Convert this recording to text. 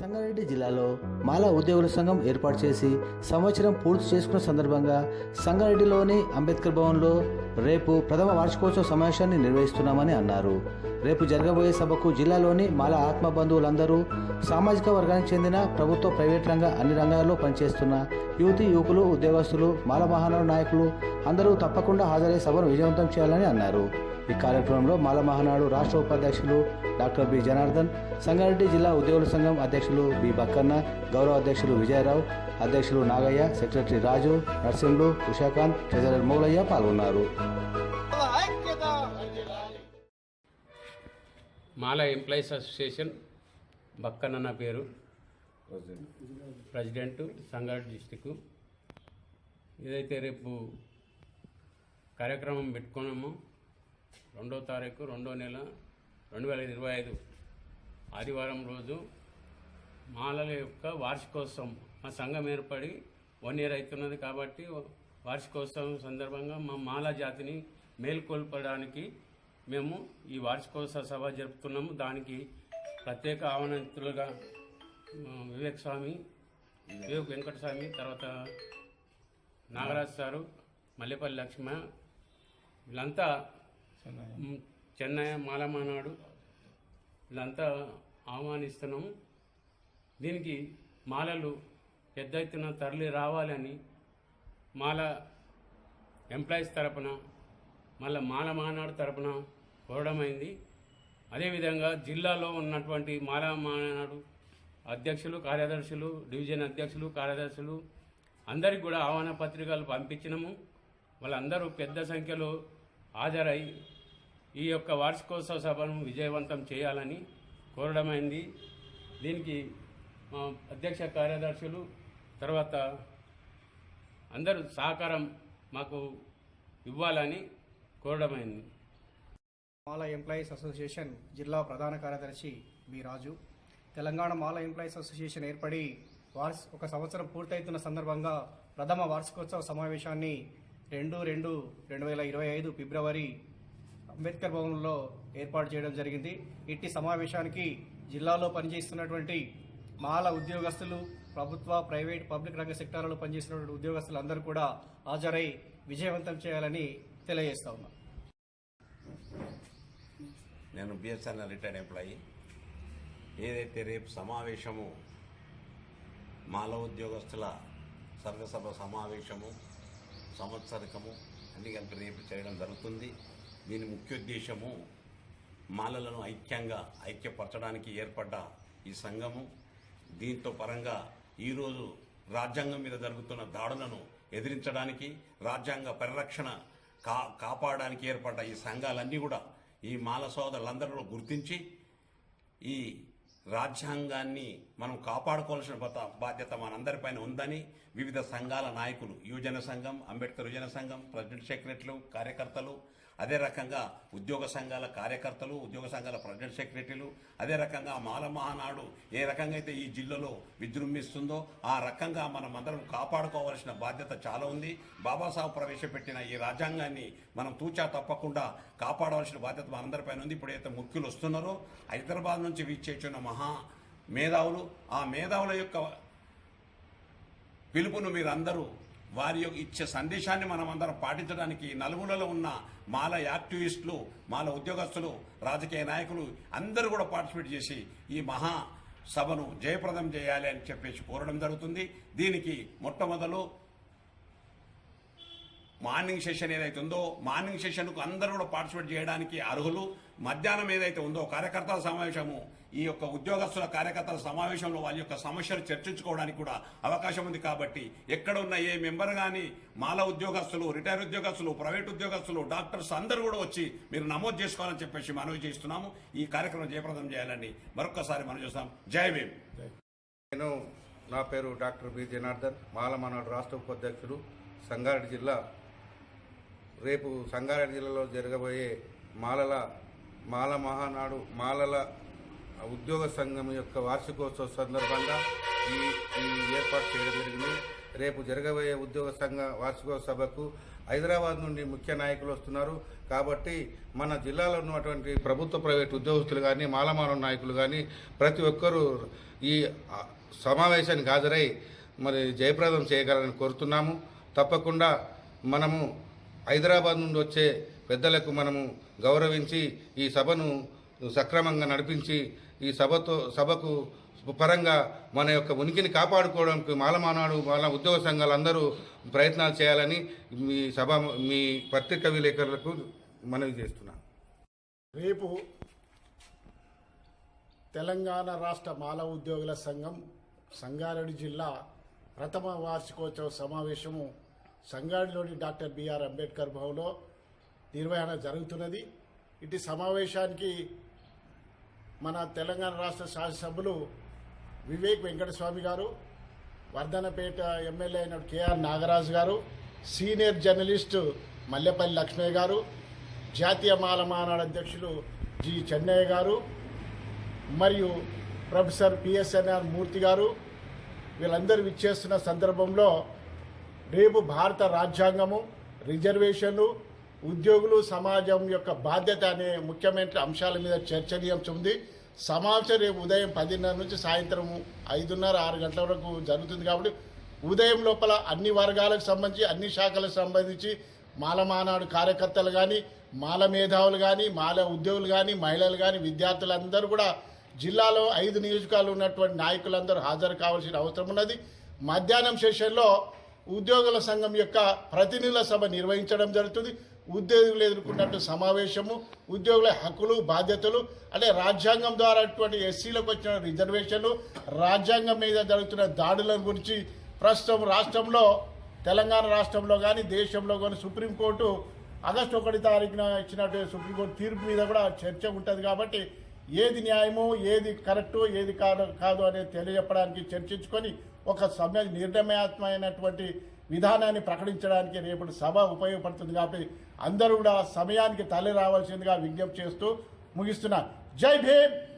సంగారెడ్డి జిల్లాలో మాల ఉద్యోగుల సంఘం ఏర్పాటు చేసి సంవత్సరం పూర్తి చేసుకున్న సందర్భంగా సంగారెడ్డిలోని అంబేద్కర్ భవన్లో రేపు ప్రథమ వార్షికోత్సవ సమావేశాన్ని నిర్వహిస్తున్నామని అన్నారు. రేపు జరగబోయే సభకు జిల్లాలోని మాల ఆత్మ బంధువులందరూ సామాజిక వర్గానికి చెందిన ప్రభుత్వ ప్రైవేట్ రంగ అన్ని రంగాల్లో పనిచేస్తున్న యువతి యువకులు ఉద్యోగస్తులు మాల మహానగర నాయకులు అందరూ తప్పకుండా హాజరై సభను విజయవంతం చేయాలని అన్నారు. ఈ కార్యక్రమంలో మాల మహానాడు రాష్ట్ర ఉపాధ్యక్షులు డాక్టర్ బి జనార్దన్ సంగారెడ్డి జిల్లా ఉద్యోగుల సంఘం అధ్యక్షులు బి బక్కన్న గౌరవ అధ్యక్షులు విజయరావు అధ్యక్షులు నాగయ్య సెక్రటరీ రాజు నర్సింహులు ఉషాకాంత్ ట్రెజరర్ మొగలయ్య పాల్గొన్నారు. మాల ఎంప్లాయీస్ అసోసియేషన్ బక్కన్న నా పేరు. ప్రెసిడెంట్ సంగారెడ్డి డిస్టిక్ ఏదైతే రేపు కార్యక్రమం పెట్టుకున్నామో రెండో తారీఖు రెండో నెల రెండు వేల ఇరవై ఐదు. ఆదివారం రోజు మాలల యొక్క వార్షికోత్సవం. మా సంఘం ఏర్పడి వన్ ఇయర్ అవుతున్నది కాబట్టి వార్షికోత్సవం సందర్భంగా మా మాల జాతిని మేల్కొల్పడానికి మేము ఈ వార్షికోత్సవ సభ జరుపుతున్నాము. దానికి ప్రత్యేక ఆహ్వానితులుగా వివేక్ స్వామి వివేక్ వెంకటస్వామి తర్వాత నాగరాజ్ సారు మల్లెపల్లి లక్ష్మ వీళ్ళంతా చెన్నై మాలమానాడు వీళ్ళంతా ఆహ్వానిస్తున్నాము దీనికి మాలలు పెద్ద ఎత్తున తరలి రావాలని మాల ఎంప్లాయీస్ తరపున మళ్ళీ మాల మానాడు తరపున కోరడమైంది. అదేవిధంగా జిల్లాలో ఉన్నటువంటి మాల మానాడు అధ్యక్షులు కార్యదర్శులు డివిజన్ అధ్యక్షులు కార్యదర్శులు అందరికి కూడా ఆహ్వాన పత్రికలు పంపించినాము. వాళ్ళందరూ పెద్ద సంఖ్యలో హాజరై ఈ యొక్క వార్షికోత్సవ సభను విజయవంతం చేయాలని కోరడమైంది. దీనికి మా అధ్యక్ష కార్యదర్శులు తర్వాత అందరూ సహకారం మాకు ఇవ్వాలని కోరడమైంది. మాల ఎంప్లాయీస్ అసోసియేషన్ జిల్లా ప్రధాన కార్యదర్శి B Raju. Telangana Mala employees association ఏర్పడి వార్ష ఒక సంవత్సరం పూర్తవుతున్న సందర్భంగా ప్రథమ వార్షికోత్సవ సమావేశాన్ని రెండు రెండు రెండు వేల ఇరవై ఐదు ఫిబ్రవరి అంబేద్కర్ భవన్లో ఏర్పాటు చేయడం జరిగింది. ఇట్టి సమావేశానికి జిల్లాలో పనిచేస్తున్నటువంటి మాల ఉద్యోగస్తులు ప్రభుత్వ ప్రైవేట్ పబ్లిక్ రంగ సెక్టార్లలో పనిచేస్తున్నటువంటి ఉద్యోగస్తులు అందరూ కూడా హాజరై విజయవంతం చేయాలని తెలియజేస్తా ఉన్నా. నేను బిఎస్ఎన్ఎల్ రిటైర్డ్ ఎంప్లాయీ. ఏదైతే రేపు సమావేశము మాల ఉద్యోగస్తుల సర్వసభ సమావేశము సంవత్సరకము అన్ని కలిపి రేపు చేయడం జరుగుతుంది. దీని ముఖ్య ఉద్దేశము మాలలను ఐక్యంగా ఐక్యపరచడానికి ఏర్పడ్డ ఈ సంఘము. దీంతో పరంగా ఈరోజు రాజ్యాంగం మీద జరుగుతున్న దాడులను ఎదిరించడానికి రాజ్యాంగ పరిరక్షణ కా కాపాడడానికి ఏర్పడ్డ ఈ సంఘాలన్నీ కూడా ఈ మాల సోదరులందరూ గుర్తించి ఈ రాజ్యాంగాన్ని మనం కాపాడుకోవాల్సిన బాధ్యత మనందరిపైన ఉందని వివిధ సంఘాల నాయకులు యువజన సంఘం అంబేద్కర్ యువజన సంఘం ప్రెసిడెంట్ సెక్రటరీలు కార్యకర్తలు అదే రకంగా ఉద్యోగ సంఘాల కార్యకర్తలు ఉద్యోగ సంఘాల ప్రెసిడెంట్ సెక్రటరీలు అదే రకంగా మాల మహానాడు ఏ రకంగా అయితే ఈ జిల్లాలో విజృంభిస్తుందో ఆ రకంగా మనం అందరం కాపాడుకోవాల్సిన బాధ్యత చాలా ఉంది. బాబాసాహెబ్ ప్రవేశపెట్టిన ఈ రాజ్యాంగాన్ని మనం తూచా తప్పకుండా కాపాడవలసిన బాధ్యత మనందరిపైన ఉంది. ఇప్పుడైతే ముఖ్యులు వస్తున్నారో హైదరాబాద్ నుంచి వీచేచున్న మహా మేధావులు ఆ మేధావుల యొక్క పిలుపును మీరందరూ వారి యొక్క ఇచ్చే సందేశాన్ని మనం అందరం పాటించడానికి నలుగులలో ఉన్న మాల యాక్టివిస్టులు మాల ఉద్యోగస్తులు రాజకీయ నాయకులు అందరూ కూడా పార్టిసిపేట్ చేసి ఈ మహా సభను జయప్రదం చేయాలి అని చెప్పేసి కోరడం జరుగుతుంది. దీనికి మొట్టమొదలు మార్నింగ్ సెషన్ ఏదైతే ఉందో మార్నింగ్ సెషన్కు అందరూ కూడా పార్టిసిపేట్ చేయడానికి అర్హులు. మధ్యాహ్నం ఏదైతే ఉందో కార్యకర్తల సమావేశము ఈ యొక్క ఉద్యోగస్తుల కార్యకర్తల సమావేశంలో వాళ్ళ యొక్క సమస్యలు చర్చించుకోవడానికి కూడా అవకాశం ఉంది కాబట్టి ఎక్కడ ఉన్న ఏ మెంబర్ కానీ మాల ఉద్యోగస్తులు రిటైర్ ఉద్యోగస్తులు ప్రైవేట్ ఉద్యోగస్తులు డాక్టర్స్ అందరూ కూడా వచ్చి మీరు నమోదు చేసుకోవాలని చెప్పేసి మనవి చేస్తున్నాము. ఈ కార్యక్రమం జయప్రదం చేయాలని మరొకసారి మనం చూస్తాం. జై భీమ్. నేను నా పేరు డాక్టర్ బి జనార్దన్ మాలమనాడు రాష్ట్ర ఉపాధ్యక్షుడు సంగారెడ్డి జిల్లా రేపు సంగారెడ్డి జిల్లాలో జరగబోయే మాలల మాల మహానాడు మాలల ఉద్యోగ సంఘం యొక్క వార్షికోత్సవ సందర్భంగా ఈ ఈ ఏర్పాటు చేయడం జరిగింది. రేపు జరగబోయే ఉద్యోగ సంఘ వార్షికోత్సవ సభకు హైదరాబాద్ నుండి ముఖ్య నాయకులు వస్తున్నారు. కాబట్టి మన జిల్లాలో ఉన్నటువంటి ప్రభుత్వ ప్రైవేట్ ఉద్యోగస్తులు కానీ మాలమాల నాయకులు కానీ ప్రతి ఒక్కరూ ఈ సమావేశానికి హాజరై మరి జయప్రదం చేయగలని కోరుతున్నాము. తప్పకుండా మనము హైదరాబాద్ నుండి వచ్చే పెద్దలకు మనము గౌరవించి ఈ సభను సక్రమంగా నడిపించి ఈ సభతో సభకు పరంగా మన యొక్క ఉనికిని కాపాడుకోవడానికి మాలమానాడు మాల ఉద్యోగ సంఘాలు అందరూ ప్రయత్నాలు చేయాలని మీ సభ మీ పత్రికా విలేకరులకు మనవి చేస్తున్నాను. రేపు తెలంగాణ రాష్ట్ర మాల ఉద్యోగుల సంఘం సంగారెడ్డి జిల్లా ప్రథమ వార్షికోత్సవ సమావేశము సంగాడిలోని డాక్టర్ బిఆర్ అంబేద్కర్ భవన్లో నిర్వహణ జరుగుతున్నది. ఇటు సమావేశానికి మన తెలంగాణ రాష్ట్ర శాసనసభ్యులు వివేక్ వెంకటస్వామి గారు వర్ధనపేట ఎమ్మెల్యే అయిన KR Nagaraju garu senior journalist Mallepally Lakshmaiah గారు జాతీయ మాలమానాడు అధ్యక్షులు జి. చెన్నయ్య గారు మరియు ప్రొఫెసర్ పిఎస్ఎన్ఆర్ మూర్తి గారు. వీళ్ళందరూ విచ్చేస్తున్న సందర్భంలో రేపు భారత రాజ్యాంగము రిజర్వేషన్లు ఉద్యోగులు సమాజం యొక్క బాధ్యత అనే ముఖ్యమైన అంశాల మీద చర్చనీయాంశం సమావేశం రేపు ఉదయం పదిన్నర నుంచి సాయంత్రం ఐదున్నర ఆరు గంటల వరకు జరుగుతుంది కాబట్టి ఉదయం లోపల అన్ని వర్గాలకు సంబంధించి అన్ని శాఖలకు సంబంధించి మాలమానాడు కార్యకర్తలు కానీ మాల మేధావులు కానీ మాల ఉద్యోగులు కానీ మహిళలు కానీ విద్యార్థులందరూ కూడా జిల్లాలో ఐదు నియోజకాలు ఉన్నటువంటి నాయకులందరూ హాజరు కావాల్సిన అవసరం ఉన్నది. మధ్యాహ్నం సెషన్లో ఉద్యోగుల సంఘం యొక్క ప్రతినిధుల సభ నిర్వహించడం జరుగుతుంది. ఉద్యోగులు ఎదుర్కొన్నట్టు సమావేశము ఉద్యోగుల హక్కులు బాధ్యతలు అంటే రాజ్యాంగం ద్వారా అటువంటి ఎస్సీలకు వచ్చిన రిజర్వేషన్లు రాజ్యాంగం మీద జరుగుతున్న దాడుల గురించి ప్రస్తుతం రాష్ట్రంలో తెలంగాణ రాష్ట్రంలో కానీ దేశంలో కానీ సుప్రీంకోర్టు ఆగస్టు ఒకటి తారీఖున ఇచ్చినట్టు సుప్రీంకోర్టు తీర్పు మీద కూడా చర్చ ఉంటుంది కాబట్టి ఏది న్యాయమో ఏది కరెక్టు ఏది కాదు కాదు అనేది తెలియజెప్పడానికి చర్చించుకొని ఒక సమయ నిర్ణయాత్మైనటువంటి విధానాన్ని ప్రకటించడానికి రేపటి సభ ఉపయోగపడుతుంది కాబట్టి అందరూ కూడా సమయానికి తల్లి రావాల్సిందిగా విజ్ఞప్తి చేస్తూ ముగిస్తున్నా. జై భీమ్!